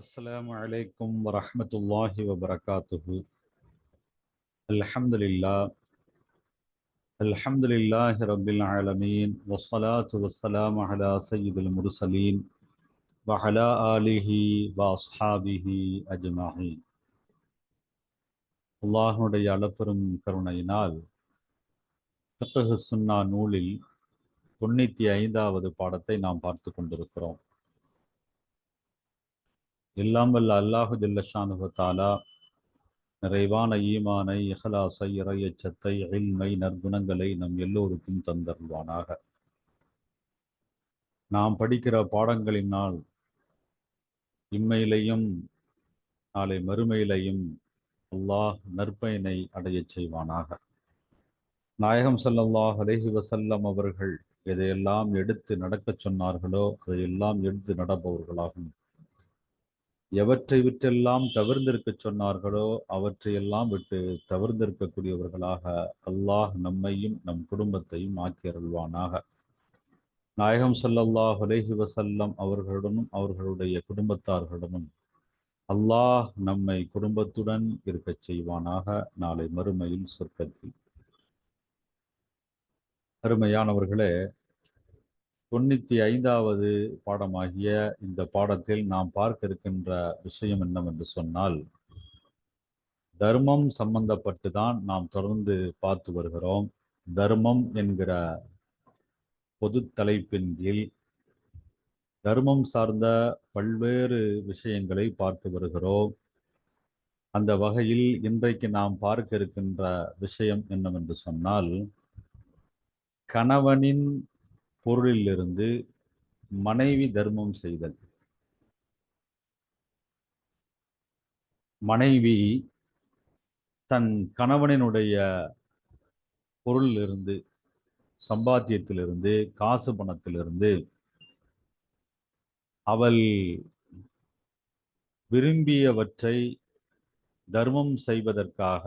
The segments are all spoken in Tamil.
السلام عليكم ورحمة الله وبركاته الحمد لله الحمد لله رب العالمين والصلاة والسلام على سيد المرسلين وعلى آله وأصحابه أجمعين அல்லாஹுடைய அளப்பெரும் கருணையினால் ஃபிக்ஹ் சுன்னா நூலில் தொண்ணூற்றி ஐந்தாவது பாடத்தை நாம் பார்த்து கொண்டிருக்கிறோம் எல்லாம் வல்ல அல்லாஹு ஜல்லஷானுஹு தாலா நிறைவான ஈமானை இஹலாசை இறையச்சத்தை எழில்மை நற்குணங்களை நம் எல்லோருக்கும் தந்தருவானாக நாம் படிக்கிற பாடங்களினால் இம்மையிலையும் நாளை மறுமையிலையும் அல்லாஹ் நற்பயனை அடையச் செய்வானாக. நாயகம் சல்லல்லாஹ் அலேஹி வசல்லம் அவர்கள் எதையெல்லாம் எடுத்து நடக்கச் சொன்னார்களோ அதையெல்லாம் எடுத்து நடப்பவர்களாகும். எவற்றை விட்டெல்லாம் தவிர்ந்திருக்கச் சொன்னார்களோ அவற்றையெல்லாம் விட்டு தவிர்ந்திருக்கக்கூடியவர்களாக அல்லாஹ் நம்மையும் நம் குடும்பத்தையும் ஆக்கி அருள்வானாக நாயகம் சல்லல்லாஹ் அலைஹி வசல்லம் அவர்களுடனும் அவர்களுடைய குடும்பத்தார்களுடனும் அல்லாஹ் நம்மை குடும்பத்துடன் இருக்கச் செய்வானாக. நாளை மறுமையில் சொர்க்கத்தில். அருமையானவர்களே தொண்ணூத்தி ஐந்தாவது பாடமாகிய இந்த பாடத்தில் நாம் பார்க்க இருக்கின்ற விஷயம் என்னவென்று சொன்னால் தர்மம் சம்பந்தப்பட்டு தான் நாம் தொடர்ந்து பார்த்து வருகிறோம். தர்மம் என்கிற பொது தலைப்பின் கீழ் தர்மம் சார்ந்த பல்வேறு விஷயங்களை பார்த்து வருகிறோம். அந்த வகையில் இன்றைக்கு நாம் பார்க்க இருக்கின்ற விஷயம் என்னவென்று சொன்னால் கணவனின் பொருளிலிருந்து மனைவி தர்மம் செய்தல். மனைவி தன் கணவனினுடைய பொருளிலிருந்து சம்பாத்தியத்திலிருந்து காசு பணத்திலிருந்து அவள் விரும்பியவற்றை தர்மம் செய்வதற்காக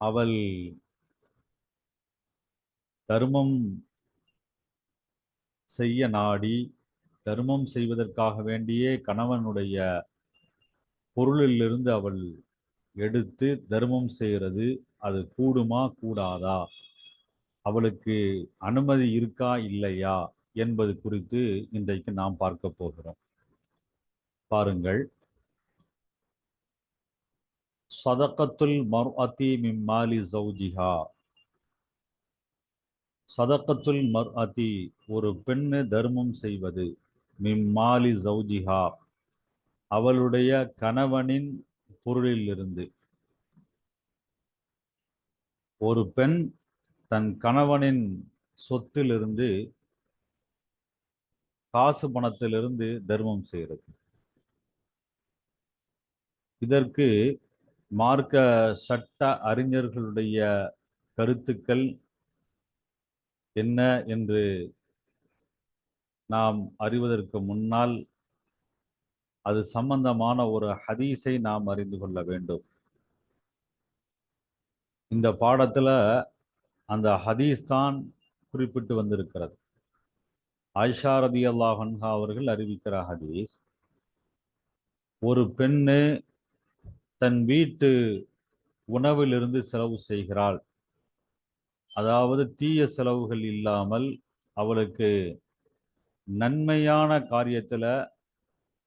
அவள் தர்மம் செய்ய நாடி தர்மம் செய்வதற்காக வேண்டியே கணவனுடைய பொருளிலிருந்து அவள் எடுத்து தர்மம் செய்கிறது அது கூடுமா கூடாதா? அவளுக்கு அனுமதி இருக்கா இல்லையா என்பது குறித்து இன்றைக்கு நாம் பார்க்க போகிறோம். பாருங்கள். சதக்கத்துல் மர்அதி மிம்மாலி சௌஜிஹா சதக்கத்துல் மர்அதி ஒரு பெண்ணு தர்மம் செய்வது மிம்மாலி ஜவுஜிஹா அவளுடைய கணவனின் பொருளிலிருந்து. ஒரு பெண் தன் கணவனின் சொத்திலிருந்து காசு பணத்திலிருந்து தர்மம் செய்கிறது. இதற்கு மார்க்க சட்ட அறிஞர்களுடைய கருத்துக்கள் என்ன என்று நாம் அறிவதற்கு முன்னால் அது சம்பந்தமான ஒரு ஹதீஸை நாம் அறிந்து கொள்ள வேண்டும். இந்த பாடத்துல அந்த ஹதீஸ் தான் குறிப்பிட்டு வந்திருக்கிறது. ஆயிஷா ரதி அல்லாஹன்ஹா அவர்கள் அறிவிக்கிற ஹதீஸ் ஒரு பெண்ணு தன் வீட்டு உணவிலிருந்து செலவு செய்கிறாள். அதாவது தீய செலவுகள் இல்லாமல் அவளுக்கு நன்மையான காரியத்துல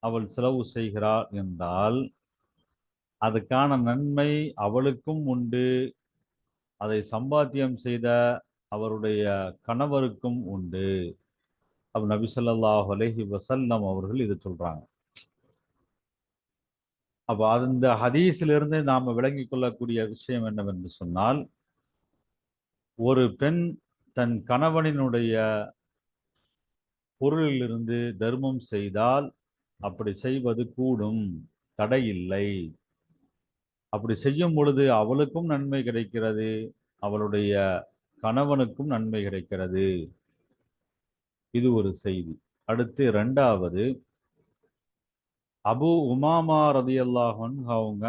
அவள் செலவு செய்கிறாள் என்றால் அதுக்கான நன்மை அவளுக்கும் உண்டு அதை சம்பாத்தியம் செய்த அவருடைய கணவருக்கும் உண்டு. அப்ப நபி சொல்லாஹ் அலஹி வசல்லம் அவர்கள் இது சொல்றாங்க. அப்ப அந்த ஹதீஸிலிருந்து நாம விளங்கி கொள்ளக்கூடிய விஷயம் என்னவென்று சொன்னால் ஒரு பெண் தன் கணவனினுடைய பொருளிலிருந்து தர்மம் செய்தால் அப்படி செய்வது கூடும் தடை இல்லை அப்படி செய்யும் பொழுது அவளுக்கும் நன்மை கிடைக்கிறது அவளுடைய கணவனுக்கும் நன்மை கிடைக்கிறது. இது ஒரு செய்தி. அடுத்து ரெண்டாவது அபு உமாமா ரதி அல்லாஹன் அவங்க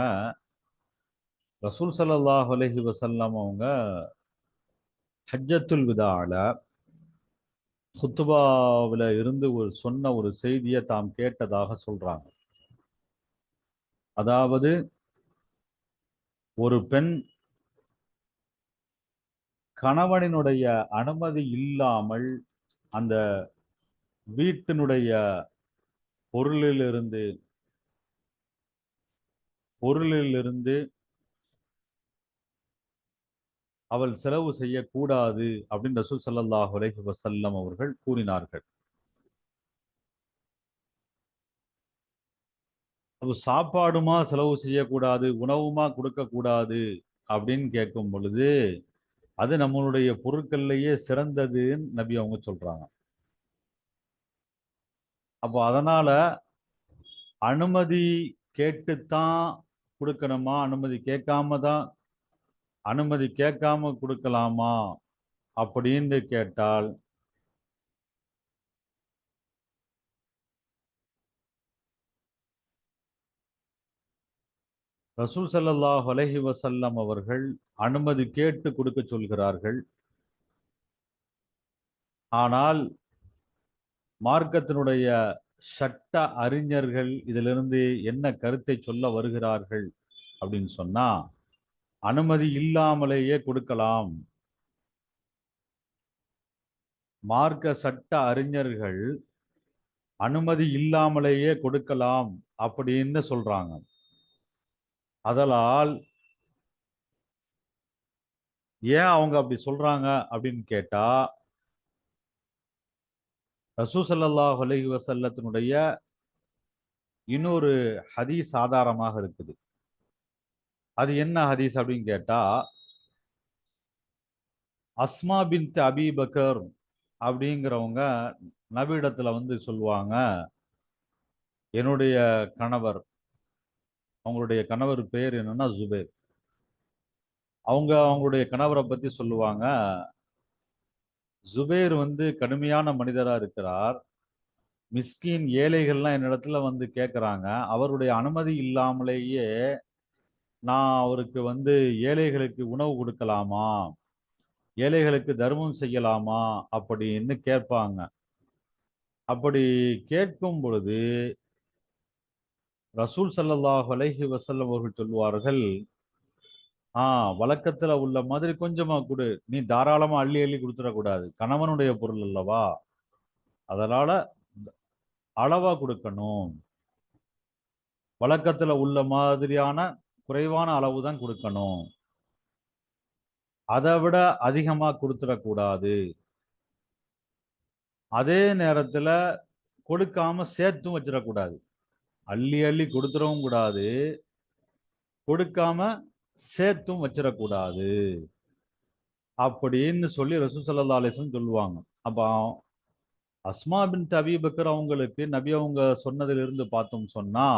ரசூல் சல்லாஹ் அலஹி வசல்லம் அவங்க ஹஜ்ஜத்துல் விதால ஹுத்துபாவில் இருந்து ஒரு சொன்ன ஒரு செய்தியை தாம் கேட்டதாக சொல்றாங்க. அதாவது ஒரு பெண் கணவனினுடைய அனுமதி இல்லாமல் அந்த வீட்டினுடைய பொருளிலிருந்து பொருளிலிருந்து அவள் செலவு செய்யக்கூடாது அப்படின்னு ரசூல் சல்லாஹ் அலஹி வசல்லம் அவர்கள் கூறினார்கள். அப்போ சாப்பாடுமா செலவு செய்யக்கூடாது உணவுமா கொடுக்கக்கூடாது அப்படின்னு கேட்கும் பொழுது அது நம்மளுடைய பொருட்கள்லயே சிறந்ததுன்னு நபி அவங்க சொல்றாங்க. அப்போ அதனால அனுமதி கேட்டுத்தான் கொடுக்கணுமா அனுமதி கேட்காம தான் அனுமதி கேட்காம கொடுக்கலாமா அப்படின்னு கேட்டால் ரசூல் சல்லாஹ் அலஹி வசல்லம் அவர்கள் அனுமதி கேட்டு கொடுக்க சொல்கிறார்கள். ஆனால் மார்க்கத்தினுடைய சட்ட அறிஞர்கள் இதிலிருந்து என்ன கருத்தை சொல்ல வருகிறார்கள் அப்படின்னு சொன்னா அனுமதி இல்லாமலேயே கொடுக்கலாம். மார்க்க சட்ட அறிஞர்கள் அனுமதி இல்லாமலேயே கொடுக்கலாம் அப்படின்னு சொல்றாங்க. அதனால் ஏன் அவங்க அப்படி சொல்றாங்க அப்படின்னு கேட்டா ரசூசல்லாஹ் அலஹி வசல்லத்தினுடைய இன்னொரு ஹதீஸ் ஆதாரமாக இருக்குது. அது என்ன ஹதீஸ் அப்படின்னு கேட்டா அஸ்மா பின் அபி பக்கர் அப்படிங்கிறவங்க நபியிடத்துல வந்து சொல்லுவாங்க என்னுடைய கணவர் அவங்களுடைய கணவர் பேர் என்னன்னா ஜுபேர். அவங்க அவங்களுடைய கணவரை பத்தி சொல்லுவாங்க ஜுபேர் வந்து கடுமையான மனிதரா இருக்கிறார். மிஸ்கின் ஏழைகள்லாம் என்னிடத்துல வந்து கேட்குறாங்க அவருடைய அனுமதி இல்லாமலேயே நான் அவருக்கு வந்து ஏழைகளுக்கு உணவு கொடுக்கலாமா? ஏழைகளுக்கு தர்மம் செய்யலாமா? அப்படின்னு கேட்பாங்க. அப்படி கேட்கும் பொழுது ரசூல் சல்லாஹ் அலஹி வசல்லம் அவர்கள் சொல்லுவார்கள் ஆ வழக்கத்துல உள்ள மாதிரி கொஞ்சமா கொடு. நீ தாராளமா அள்ளி அள்ளி கொடுத்துடக்கூடாது. கணவனுடைய பொருள் அல்லவா? அதனால அளவா கொடுக்கணும். வழக்கத்துல உள்ள மாதிரியான குறைவான அளவு தான் கொடுக்கணும். அதை விட அதிகமா கொடுத்துடக்கூடாது. அதே நேரத்துல கொடுக்காம சேர்த்தும் வச்சிடக்கூடாது. அள்ளி அள்ளி கொடுத்துடவும் கூடாது. கொடுக்காம சேர்த்தும் வச்சிடக்கூடாது. அப்படின்னு சொல்லி ரசூ அலிஸ்லம் சொல்லுவாங்க. அப்போ அஸ்மா பின் தபி பக்கர் அவங்களுக்கு நபி அவங்க சொன்னதிலிருந்து பார்த்தோம் சொன்னா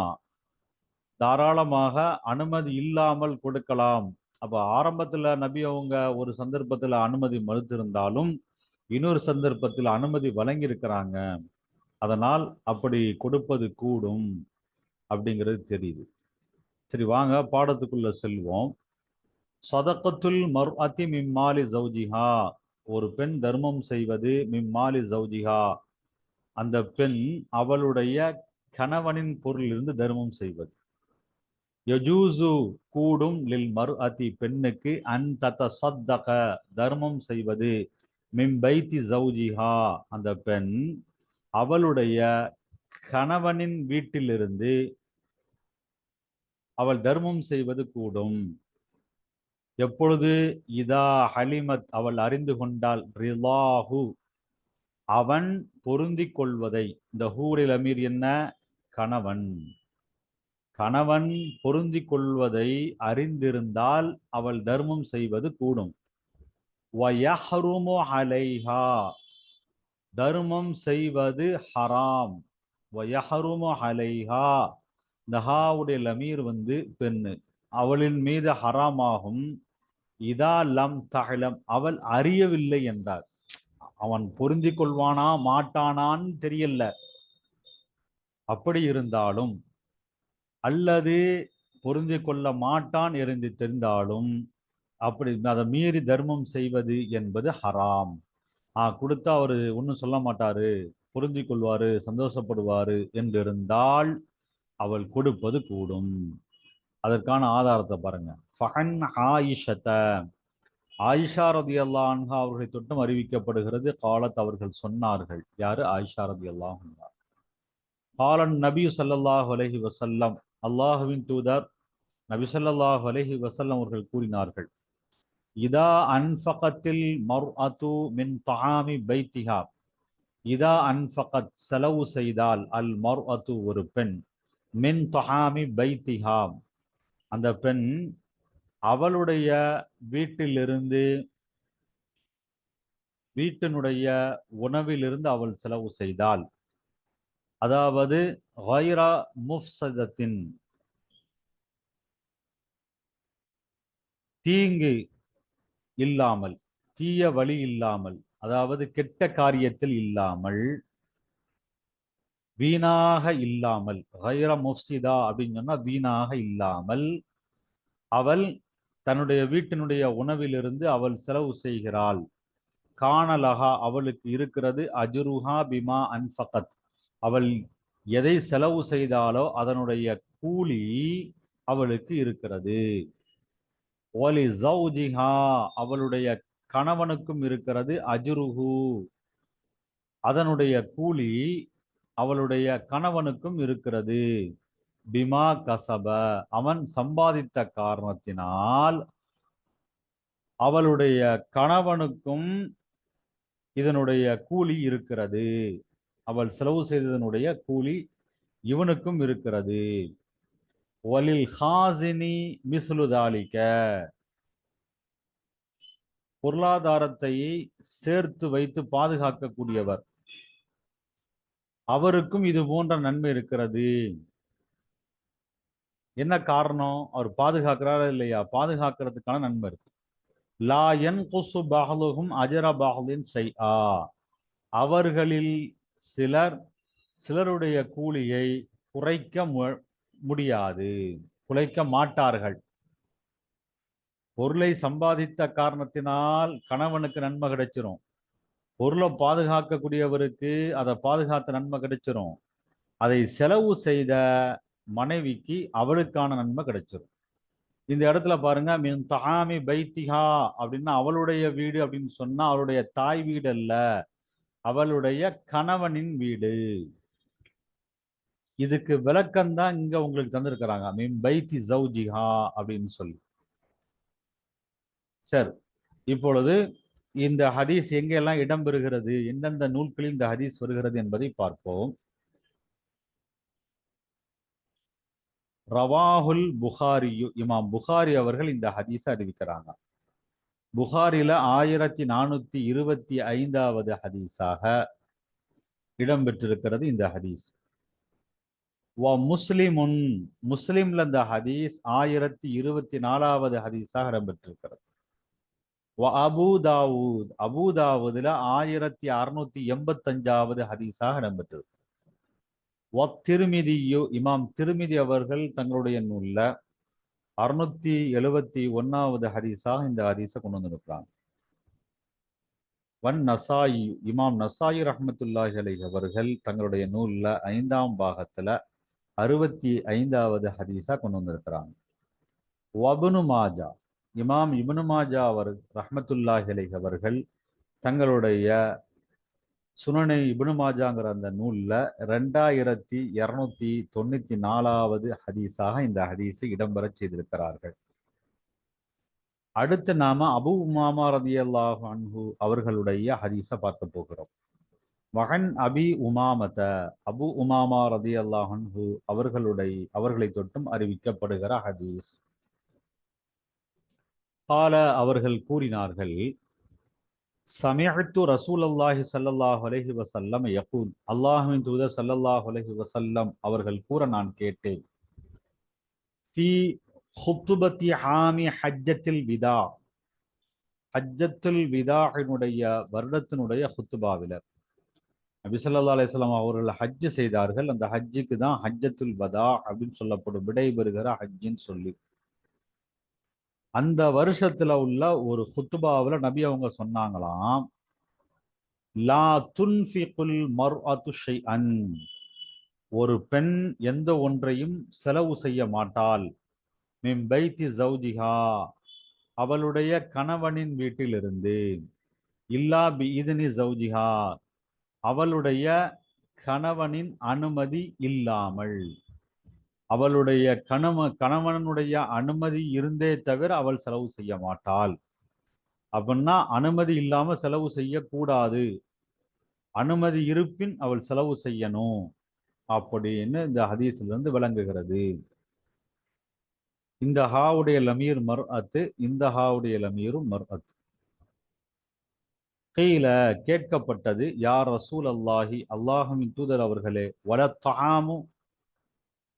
தாராளமாக அனுமதி இல்லாமல் கொடுக்கலாம். அப்போ ஆரம்பத்தில் நபி அவங்க ஒரு சந்தர்ப்பத்தில் அனுமதி மறுத்திருந்தாலும் இன்னொரு சந்தர்ப்பத்தில் அனுமதி வழங்கியிருக்கிறாங்க. அதனால் அப்படி கொடுப்பது கூடும் அப்படிங்கிறது தெரியுது. சரி வாங்க பாடத்துக்குள்ள செல்வோம். சதக்கத்துல் மர் அதி மிம்மாலி ஜவுஜிஹா ஒரு பெண் தர்மம் செய்வது மிம்மாலி ஜவுஜிஹா அந்த பெண் அவளுடைய கணவனின் பொருளிலிருந்து தர்மம் செய்வது. யஜூசு கூடும் லில் மறு அதி பெண்ணுக்கு அன் தத்த சத்தக தர்மம் செய்வது. மிம்பைத்தி ஜவுஜிஹா அந்த பெண் அவளுடைய கணவனின் வீட்டிலிருந்து அவள் தர்மம் செய்வது கூடும். எப்பொழுது? இதா ஹலிமத் அவள் அறிந்து கொண்டால் ரிலாஹு அவன் பொருந்திக் கொள்வதை. இந்த ஹூரில் அமீர் என்ன? கணவன். கணவன் பொருந்தி கொள்வதை அறிந்திருந்தால் அவள் தர்மம் செய்வது கூடும். அலைஹா. தர்மம் செய்வது ஹராம். வயஹருமோ அலைஹா. இந்த லமீர் வந்து பெண்ணு. அவளின் மீது ஹராமாகும். இதா லம் தகலம் அவள் அறியவில்லை என்றார் அவன் பொருந்தி கொள்வானா மாட்டானான்னு தெரியல. அப்படி இருந்தாலும் அல்லது பொருந்தி கொள்ள மாட்டான் என்று தெரிந்தாலும் அப்படி அதை மீறி தர்மம் செய்வது என்பது ஹராம். ஆ கொடுத்தா அவர் ஒன்றும் சொல்ல மாட்டாரு. புரிஞ்சு கொள்வாரு சந்தோஷப்படுவாரு என்றிருந்தால் அவள் கொடுப்பது கூடும். அதற்கான ஆதாரத்தை பாருங்க. ஃபஹன் ஆயிஷத்த ஆயிஷா ரதி அன்ஹா அவர்களை தொட்டும் அறிவிக்கப்படுகிறது. காலத் அவர்கள் சொன்னார்கள். யாரு? ஆயிஷா ரதி அல்லாஹ் காலன் நபி ஸல்லல்லாஹு அலஹி வசல்லம் அல்லாஹுவின் தூதர் நபிசல்லாஹு அலஹி வசல்லம் அவர்கள் கூறினார்கள் இதா அன்ஃபகத்தில் மர்அத்து மின் தஆமி பைத்திஹா. இதா அன்ஃபகத் செலவு செய்தால் அல் மர் அத்து ஒரு பெண். மின் தஆமி பைத்திஹா. அந்த பெண் அவளுடைய வீட்டிலிருந்து வீட்டினுடைய உணவிலிருந்து அவள் செலவு செய்தால் அதாவது கைரா முஃப்சதத்தின் தீங்கு இல்லாமல் தீய வழி இல்லாமல் அதாவது கெட்ட காரியத்தில் இல்லாமல் வீணாக இல்லாமல் ஹைர முஃப்சிதா அப்படின்னு சொன்னா வீணாக இல்லாமல் அவள் தன்னுடைய வீட்டினுடைய உணவிலிருந்து அவள் செலவு செய்கிறாள். காணலகா அவளுக்கு இருக்கிறது அஜுருஹா பிமா அன்பகத் அவள் எதை செலவு செய்தாலோ அதனுடைய கூலி அவளுக்கு இருக்கிறது. ஒலி ஜவுஜிஹா அவளுடைய கணவனுக்கும் இருக்கிறது அஜுருஹு. அதனுடைய கூலி அவளுடைய கணவனுக்கும் இருக்கிறது. பிமா கசப அவன் சம்பாதித்த காரணத்தினால் அவளுடைய கணவனுக்கும் இதனுடைய கூலி இருக்கிறது. அவள் செலவு செய்ததனுடைய கூலி இவனுக்கும் இருக்கிறது. வலில் ஹாசினி மிசுலுதாலிக்க பொருளாதாரத்தை சேர்த்து வைத்து பாதுகாக்கக்கூடியவர். அவருக்கும் இது போன்ற நன்மை இருக்கிறது. என்ன காரணம்? அவர் பாதுகாக்கிறாரா இல்லையா? பாதுகாக்கிறதுக்கான நன்மை இருக்கு. லா என் குசு பஹலுகும் அஜர பஹலின் செய் அவர்களில் சிலர் சிலருடைய கூலியை குறைக்க மு- முடியாது குறைக்க மாட்டார்கள். பொருளை சம்பாதித்த காரணத்தினால் கணவனுக்கு நன்மை கிடைச்சிரும். பொருளை பாதுகாக்கக்கூடியவருக்கு அதை பாதுகாத்த நன்மை கிடைச்சிரும். அதை செலவு செய்த மனைவிக்கு அவளுக்கான நன்மை கிடைச்சிரும். இந்த இடத்துல பாருங்க மின் தகாமி பைத்திகா அப்படின்னா அவளுடைய வீடு அப்படின்னு சொன்னா அவளுடைய தாய் வீடு அல்ல. அவளுடைய கணவனின் வீடு. இதுக்கு விளக்கம் தான் இங்க உங்களுக்கு தந்திருக்கிறாங்க. மீன் பைத்தி ஜவுஜிஹா அப்படின்னு சொல்லி. சரி இப்பொழுது இந்த ஹதீஸ் எங்கெல்லாம் இடம்பெறுகிறது? எந்தெந்த நூல்களில் இந்த ஹதீஸ் வருகிறது என்பதை பார்ப்போம். ரவாஹுல் புகாரியு இமாம் புகாரி அவர்கள் இந்த ஹதீஸை அறிவிக்கிறாங்க. புகாரில ஆயிரத்தி நானூத்தி இருபத்தி ஐந்தாவது ஹதீஸாக இடம்பெற்றிருக்கிறது இந்த ஹதீஸ். வ முஸ்லிமுன் முஸ்லிம்ல இந்த ஹதீஸ் ஆயிரத்தி இருபத்தி நாலாவது ஹதீஸாக இடம்பெற்றிருக்கிறது. வ அபு தாவூத் அபு தாவூதுல ஆயிரத்தி அறுநூத்தி எண்பத்தஞ்சாவது ஹதீஸாக இடம்பெற்றிருக்கு. வ திருமிதியு இமாம் திருமிதி அவர்கள் தங்களுடைய நூல்ல அறுநூத்தி எழுவத்தி ஒன்னாவது ஹதீஸாக இந்த ஹதீஸை கொண்டு வந்திருக்கிறாங்க. வன் நசாயி இமாம் நசாயி ரஹ்மத்துல்லாஹி அலைஹி அவர்கள் தங்களுடைய நூல்ல ஐந்தாம் பாகத்துல அறுபத்தி ஐந்தாவது ஹதீஸாக கொண்டு வந்திருக்கிறாங்க. வபுனு மாஜா இமாம் இபுனு மாஜா அவர் ரஹ்மத்துல்லாஹி அவர்கள் தங்களுடைய சுனனை இபுனுமாஜாங்கிற அந்த நூல்ல ரெண்டாயிரத்தி இருநூத்தி தொண்ணூத்தி நாலாவது ஹதீஸாக இந்த ஹதீஸை இடம்பெற செய்திருக்கிறார்கள். அடுத்து நாம அபு உமாமா ரதியல்லாஹு அன்ஹு அவர்களுடைய ஹதீஸை பார்க்க போகிறோம். மகன் அபி உமாமத அபு உமாமா ரதியல்லாஹு அன்ஹு அவர்களுடைய அவர்களை தொட்டும் அறிவிக்கப்படுகிற ஹதீஸ். கால அவர்கள் கூறினார்கள் சமயத்து ரசூல் அல்லாஹி சல்லாஹ் அலஹி வசல்லம் யகூல். அல்லாஹ்வின் தூதர் ஸல்லல்லாஹு அலஹி வசல்லம் அவர்கள் கூற நான் கேட்டேன். ஃபி ஹுத்துபத்தி ஹாமி ஹஜ்ஜத்தில் விதா. ஹஜ்ஜத்துல் விதாஹினுடைய வருடத்தினுடைய ஹுத்துபாவில. நபிசல்லா அலிஸ்லாம் அவர்கள் ஹஜ் செய்தார்கள். அந்த ஹஜ்ஜுக்கு தான் ஹஜ்ஜத்துல் வதா அப்படின்னு சொல்லப்படும். விடைபெறுகிற ஹஜ்ஜின்னு சொல்லி. அந்த வருஷத்துல உள்ள ஒரு ஹுத்துபாவில் நபி அவங்க சொன்னாங்களாம் லா துன்ஃபிகுல் மர்அத்து அன் ஒரு பெண் எந்த ஒன்றையும் செலவு செய்ய மாட்டாள். மின் பைத்தி ஜௌஜிஹா அவளுடைய கணவனின் வீட்டிலிருந்து இல்லா பி இதனி ஜௌஜிஹா அவளுடைய கணவனின் அனுமதி இல்லாமல். அவளுடைய கணவ கணவனுடைய அனுமதி இருந்தே தவிர அவள் செலவு செய்ய மாட்டாள். அப்படின்னா அனுமதி இல்லாம செலவு செய்யக்கூடாது. அனுமதி இருப்பின் அவள் செலவு செய்யணும். அப்படின்னு இந்த ஹதீஸ்ல இருந்து விளங்குகிறது. இந்த ஹாவுடைய லமீர் மர் அத்து இந்த ஹாவுடைய லமீரும் மர் அத்து கீழ கேட்கப்பட்டது யார் ரசூல் அல்லாஹி அல்லாஹமின் தூதர் அவர்களே வல தாமு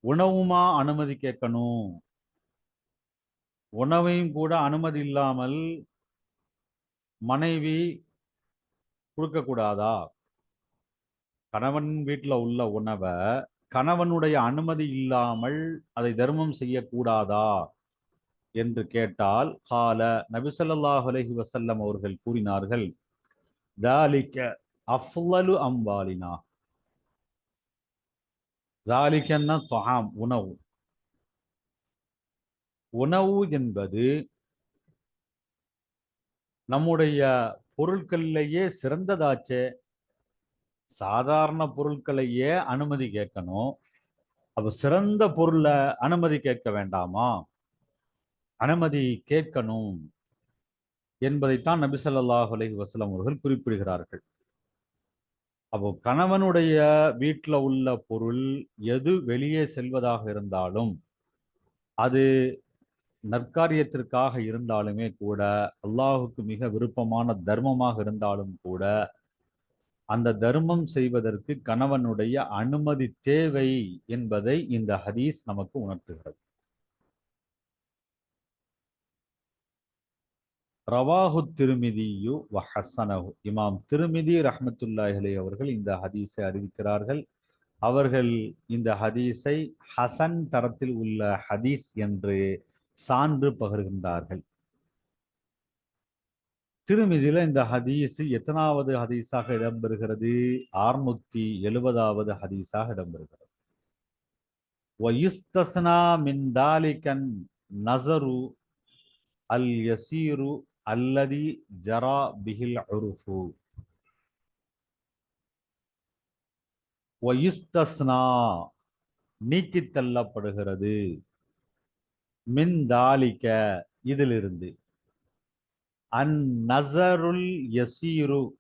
உணவுமா அனுமதி கேட்கணும்? உணவையும் கூட அனுமதி இல்லாமல் மனைவி கொடுக்கக்கூடாதா? கணவன் வீட்டில் உள்ள உணவை கணவனுடைய அனுமதி இல்லாமல் அதை தர்மம் செய்யக்கூடாதா? என்று கேட்டால் கால நபிசல்லாஹ் அலஹி வசல்லம் அவர்கள் கூறினார்கள் தாலிக்க அஃலு அம்பாலினா தாலிக்கன்னா தொகாம் உணவு. உணவு என்பது நம்முடைய பொருட்களிலேயே சிறந்ததாச்சே சாதாரண பொருட்களையே அனுமதி கேட்கணும். அப்ப சிறந்த பொருளை அனுமதி கேட்க வேண்டாமா? அனுமதி கேட்கணும் என்பதைத்தான் நபிசல்லாஹ் அலஹி வசலம் அவர்கள் குறிப்பிடுகிறார்கள். அப்போ கணவனுடைய வீட்டில் உள்ள பொருள் எது வெளியே செல்வதாக இருந்தாலும் அது நற்காரியத்திற்காக இருந்தாலுமே கூட அல்லாஹுக்கு மிக விருப்பமான தர்மமாக இருந்தாலும் கூட அந்த தர்மம் செய்வதற்கு கணவனுடைய அனுமதி தேவை என்பதை இந்த ஹதீஸ் நமக்கு உணர்த்துகிறது. ரவாஹு திருமிதியு வஹசனஹு இமாம் திருமிதி ரஹமத்துல்லாஹிலே அவர்கள் இந்த ஹதீஸை அறிவிக்கிறார்கள். அவர்கள் இந்த ஹதீஸை ஹசன் தரத்தில் உள்ள ஹதீஸ் என்று சான்று பகிர்கின்றார்கள். திருமிதியில இந்த ஹதீஸ் எத்தனாவது ஹதீஸாக இடம்பெறுகிறது? அறுநூத்தி எழுபதாவது ஹதீஸாக இடம்பெறுகிறது. வயுஸ்தஸ்னா மின் தாலிகன் நசரு அல் யசீரு அல்லதி ஜரா பிஹில் உருஃபு. ஒயுஸ்தஸ்னா நீக்கித் தள்ளப்படுகிறது. மின் தாலிக்க இதிலிருந்து. அன் நசருல் யசீரு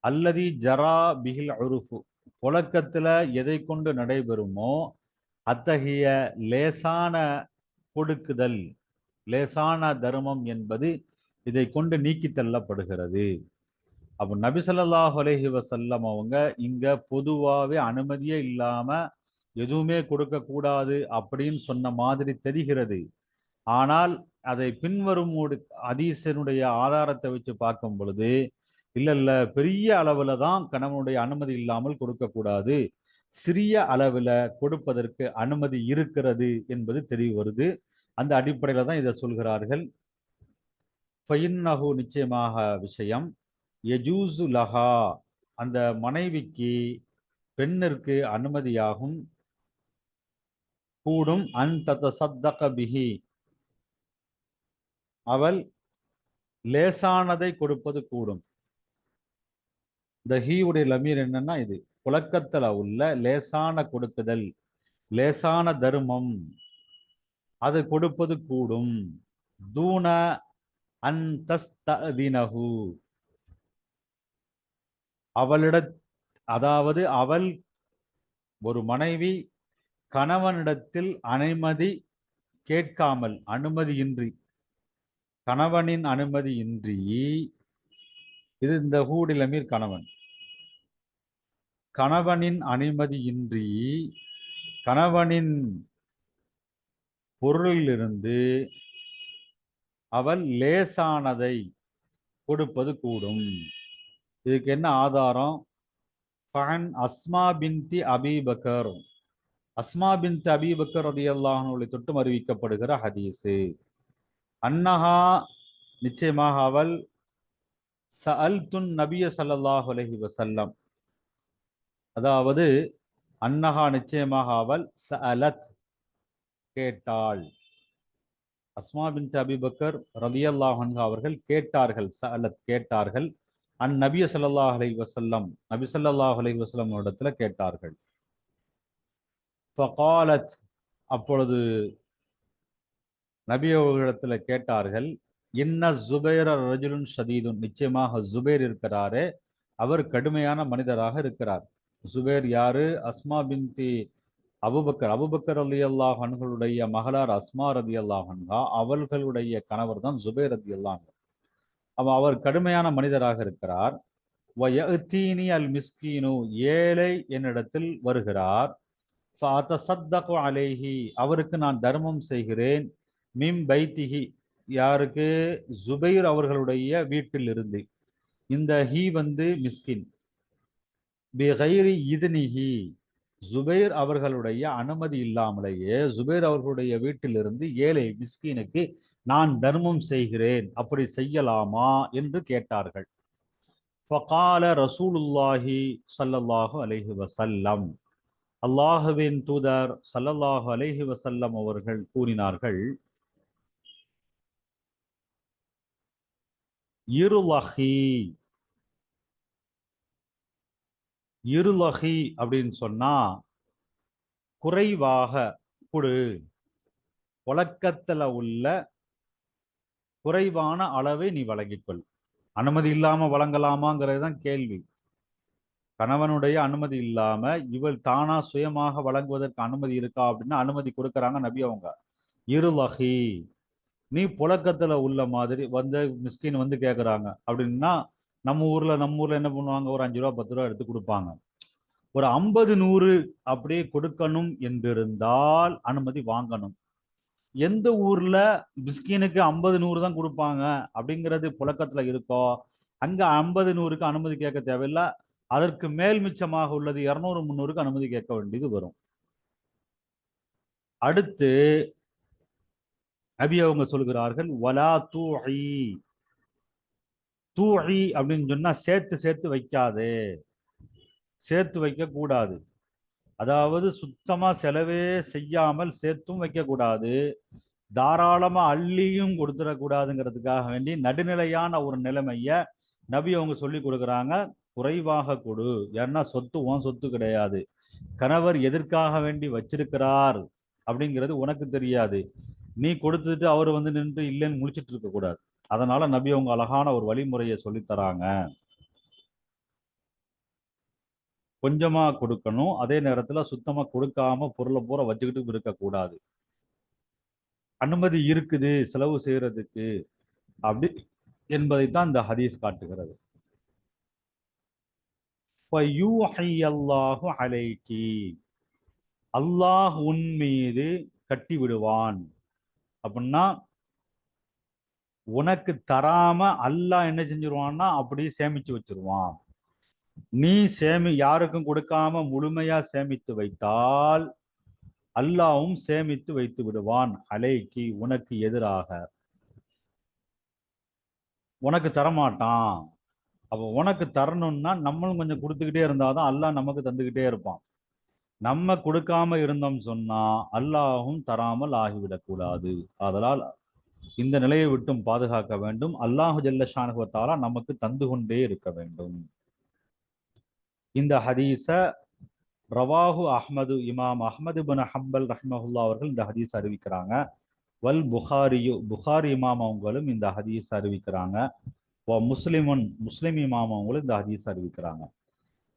அல்லதி ஜரா பிஹில் உருஃபு. புழக்கத்துல எதை கொண்டு நடைபெறுமோ அத்தகைய லேசான கொடுக்குதல். லேசான தர்மம் என்பது இதை கொண்டு நீக்கி தள்ளப்படுகிறது. அப்போ நபிசல்லாஹ் அலஹி வசல்லம் அவங்க இங்க பொதுவாகவே அனுமதியே இல்லாம எதுவுமே கொடுக்கக்கூடாது அப்படின்னு சொன்ன மாதிரி தெரிகிறது. ஆனால் அதை பின்வரும் அதீசனுடைய ஆதாரத்தை வச்சு பார்க்கும் பொழுது இல்லை இல்லை பெரிய அளவில் தான் கணவனுடைய அனுமதி இல்லாமல் கொடுக்கக்கூடாது சிறிய அளவில் கொடுப்பதற்கு அனுமதி இருக்கிறது என்பது தெரிய வருது. அந்த அடிப்படையில தான் இதை சொல்கிறார்கள். ஃபயின்னஹு நிச்சயமாக விஷயம். எஜூசு லஹா அந்த மனைவிக்கு பெண்ணிற்கு அனுமதியாகும். கூடும் அன் தத்த சத்தக பிஹி. அவள் லேசானதை கொடுப்பது கூடும். இந்த ஹீவுடைய லமீர் என்னன்னா இது புழக்கத்துல உள்ள லேசான கொடுக்குதல் லேசான தர்மம். அது கொடுப்பது கூடும். தூண அந்தஸ்ததினஹு அவளிட அதாவது அவள் ஒரு மனைவி கணவனிடத்தில் அனுமதி கேட்காமல் அனுமதியின்றி கணவனின் அனுமதியின்றி இது இந்த ஹூடிலமீர் கணவன். கணவனின் அனுமதியின்றி கணவனின் பொருளிலிருந்து அவள் லேசானதை கொடுப்பது கூடும். இதுக்கு என்ன ஆதாரம்? ஃபஹன் Asma bint Abi Bakr Asma bint Abi Bakr ரதியல்லாஹனுடைய தொட்டும் அறிவிக்கப்படுகிற ஹதீஸு. அன்னஹா நிச்சயமாக அவள் ச சஅல்துன் நபிய சல்லாஹ் அலஹி வசல்லம் அதாவது அன்னஹா நிச்சயமாக அவள் ச அலத் கேட்டாள். அஸ்மா பின் அபிபக்கர் ரலியல்லாஹு அவர்கள் கேட்டார்கள் கேட்டார்கள். அந்நபிய நபிய ஸல்லல்லாஹு அலைஹி நபி சல்லாஹ் அலைஹி வசல்லம் இடத்துல கேட்டார்கள். ஃபகாலத் அப்பொழுது நபி அவர்களிடத்துல கேட்டார்கள் இன்ன ஜுபைர ரஜுலுன் ஷதீதுன். நிச்சயமாக ஜுபேர் இருக்கிறாரே அவர் கடுமையான மனிதராக இருக்கிறார். ஜுபேர் யாரு? Asma bint Abu Bakr Abu Bakr Ali Allah அன்களுடைய மகளார் அஸ்மா ரதி அல்லாஹன்ஹா அவர்களுடைய கணவர் தான் ஜுபேர் ரதி அல்லாஹ் அவ அவர் கடுமையான மனிதராக இருக்கிறார். வயத்தீனி அல் மிஸ்கீனு ஏழை என்னிடத்தில் வருகிறார். அலேஹி அவருக்கு நான் தர்மம் செய்கிறேன். மிம் பைத்திஹி யாருக்கு? ஜுபைர் அவர்களுடைய வீட்டில் இருந்து. இந்த ஹி வந்து மிஸ்கின். பிகைரி இதுனிஹி. ஜுபைர் அவர்களுடைய அனுமதி இல்லாமலேயே ஜுபைர் அவர்களுடைய வீட்டிலிருந்து ஏழை மிஸ்கீனுக்கு நான் தர்மம் செய்கிறேன் அப்படி செய்யலாமா என்று கேட்டார்கள். ஃபகால ரசூலுல்லாஹி சல்லல்லாஹு அலஹி வசல்லம் அல்லாஹுவின் தூதர் சல்லல்லாஹு அலஹி வசல்லம் அவர்கள் கூறினார்கள் இருலஹி இருலகி அப்படின்னு சொன்னா குறைவாக கொடு. புழக்கத்துல உள்ள குறைவான அளவை நீ வழங்கிக்கொள். அனுமதி இல்லாம வழங்கலாமாங்கிறது தான் கேள்வி. கணவனுடைய அனுமதி இல்லாம இவள் தானா சுயமாக வழங்குவதற்கு அனுமதி இருக்கா அப்படின்னு அனுமதி கொடுக்கறாங்க நபி அவங்க. இருலகி நீ புழக்கத்துல உள்ள மாதிரி வந்து மிஸ்கின் வந்து கேக்குறாங்க அப்படின்னா நம்ம ஊர்ல நம்ம ஊர்ல என்ன பண்ணுவாங்க? ஒரு அஞ்சு ரூபா பத்து ரூபா எடுத்து கொடுப்பாங்க. ஒரு ஐம்பது நூறு அப்படியே கொடுக்கணும் என்றிருந்தால் அனுமதி வாங்கணும். எந்த ஊர்ல பிஸ்கினுக்கு ஐம்பது நூறு தான் கொடுப்பாங்க அப்படிங்கிறது புழக்கத்துல இருக்கோ அங்க ஐம்பது நூறுக்கு அனுமதி கேட்க தேவையில்லை. அதற்கு மேல் மிச்சமாக உள்ளது இருநூறு முந்நூறுக்கு அனுமதி கேட்க வேண்டியது வரும். அடுத்து நபி அவங்க சொல்கிறார்கள் வலா தூஹி தூழி அப்படின்னு சொன்னால் சேர்த்து சேர்த்து வைக்காதே. சேர்த்து வைக்கக்கூடாது அதாவது சுத்தமாக செலவே செய்யாமல் சேர்த்தும் வைக்கக்கூடாது. தாராளமாக அள்ளியும் கொடுத்துடக்கூடாதுங்கிறதுக்காக வேண்டி நடுநிலையான ஒரு நிலைமையை நபி அவங்க சொல்லி கொடுக்குறாங்க. குறைவாக கொடு. ஏன்னா சொத்து உன் சொத்து கிடையாது. கணவர் எதற்காக வேண்டி வச்சிருக்கிறார் அப்படிங்கிறது உனக்கு தெரியாது. நீ கொடுத்துட்டு அவர் வந்து நின்று இல்லைன்னு முழிச்சிட்டு இருக்கக்கூடாது. அதனால நபி அவங்க அழகான ஒரு வழிமுறையை சொல்லித்தராங்க கொஞ்சமா கொடுக்கணும். அதே நேரத்துல சுத்தமா கொடுக்காம பொருளை பூரா வச்சுக்கிட்டு இருக்கக்கூடாது. அனுமதி இருக்குது செலவு செய்யறதுக்கு அப்படி என்பதைத்தான் இந்த ஹதீஸ் காட்டுகிறது. ஃபயூஹியல்லாஹு அலைக்கி அல்லாஹ் உன் மீது கட்டி விடுவான். அப்படின்னா உனக்கு தராம அல்லாஹ் என்ன செஞ்சிருவான்னா அப்படியே சேமிச்சு வச்சிருவான். நீ சேமி யாருக்கும் கொடுக்காம முழுமையா சேமித்து வைத்தால் அல்லாவும் சேமித்து வைத்து விடுவான். அலைக்கு உனக்கு எதிராக. உனக்கு தரமாட்டான். அப்ப உனக்கு தரணும்னா நம்மளும் கொஞ்சம் கொடுத்துக்கிட்டே இருந்தாதான் அல்லாஹ் நமக்கு தந்துக்கிட்டே இருப்பான். நம்ம கொடுக்காம இருந்தோம் சொன்னா அல்லாஹும் தராமல் ஆகிவிடக்கூடாது. அதனால் இந்த நிலையை விட்டும் பாதுகாக்க வேண்டும். அல்லாஹு ஜல்லஷானுவத்தாலா நமக்கு தந்து கொண்டே இருக்க வேண்டும். இந்த ஹதீஸ ரவாஹு அஹ்மது இமாம் அஹ்மது பின் ஹம்பல் ரஹ்மஹுல்லா அவர்கள் இந்த ஹதீஸ் அறிவிக்கிறாங்க. வல் புகாரியு புகாரி இமாம் அவங்களும் இந்த ஹதீஸ் அறிவிக்கிறாங்க. முஸ்லிமன் முஸ்லிமுன் முஸ்லிம் இமாம் அவங்களும் இந்த ஹதீஸ் அறிவிக்கிறாங்க.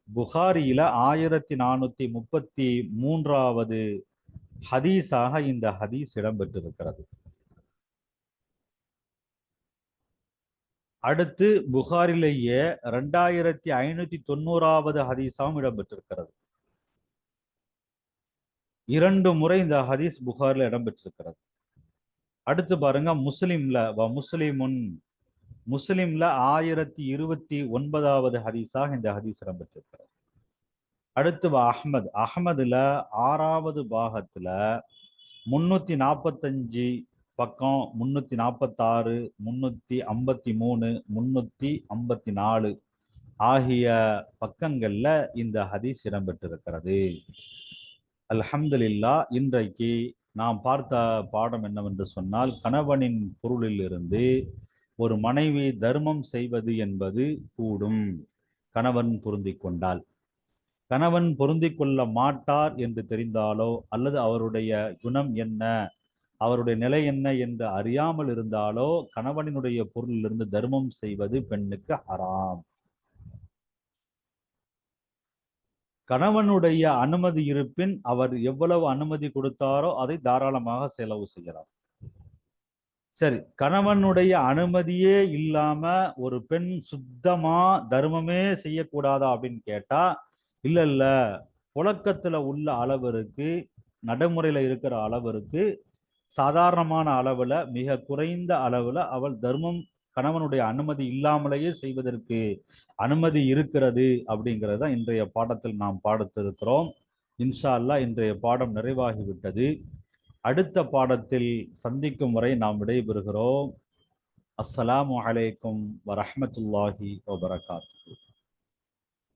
புகாரியில ஆயிரத்தி நானூத்தி முப்பத்தி மூன்றாவது ஹதீஸாக இந்த ஹதீஸ் இடம்பெற்றிருக்கிறது. அடுத்து புகாரிலேயே ரெண்டாயிரத்தி ஐநூத்தி தொண்ணூறாவது ஹதீஸாவும் இடம்பெற்றிருக்கிறது. இரண்டு முறை இந்த ஹதீஸ் புகாரில் இடம்பெற்றிருக்கிறது. அடுத்து பாருங்க முஸ்லிம்ல வ முஸ்லிமுன் முஸ்லிம்ல ஆயிரத்தி இருபத்தி ஒன்பதாவது ஹதீஸாக இந்த ஹதீஸ் இடம்பெற்றிருக்கிறது. அடுத்து வ அஹ்மத் அஹ்மதுல ஆறாவது பாகத்துல முன்னூத்தி நாற்பத்தஞ்சு பக்கம் முன்னூத்தி நாற்பத்தாறு முன்னூத்தி ஐம்பத்தி மூணு முன்னூத்தி ஐம்பத்தி நாலு ஆகிய பக்கங்கள்ல இந்த ஹதீஸ் இடம்பெற்றிருக்கிறது. அல்ஹம்துலில்லா இன்றைக்கு நாம் பார்த்த பாடம் என்னவென்று சொன்னால் கணவனின் பொருளில் இருந்து ஒரு மனைவி தர்மம் செய்வது என்பது கூடும். கணவன் பொருந்தி கொண்டால். கணவன் பொருந்தி கொள்ள மாட்டார் என்று தெரிந்தாலோ அல்லது அவருடைய குணம் என்ன? அவருடைய நிலை என்ன என்று அறியாமல் இருந்தாலோ கணவனினுடைய பொருளிலிருந்து தர்மம் செய்வது பெண்ணுக்கு ஹராம். கணவனுடைய அனுமதி இருப்பின் அவர் எவ்வளவு அனுமதி கொடுத்தாரோ அதை தாராளமாக செலவு செய்யலாம். சரி கணவனுடைய அனுமதியே இல்லாம ஒரு பெண் சுத்தமா தர்மமே செய்யக்கூடாதா அப்படின்னு கேட்டா இல்ல இல்ல புழக்கத்துல உள்ள அளவிற்கு நடைமுறையில இருக்கிற அளவிற்கு சாதாரணமான அளவுல மிக குறைந்த அளவுல அவள் தர்மம் கணவனுடைய அனுமதி இல்லாமலேயே செய்வதற்கு அனுமதி இருக்கிறது அப்படிங்கிறத இன்றைய பாடத்தில் நாம் பாடத்திருக்கிறோம். இன்ஷா அல்லாஹ் இன்றைய பாடம் நிறைவாகிவிட்டது. அடுத்த பாடத்தில் சந்திக்கும் வரை நாம் விடைபெறுகிறோம். அஸ்ஸலாமு அலைக்கும் வரஹ்மத்துல்லாஹி வபரகாத்து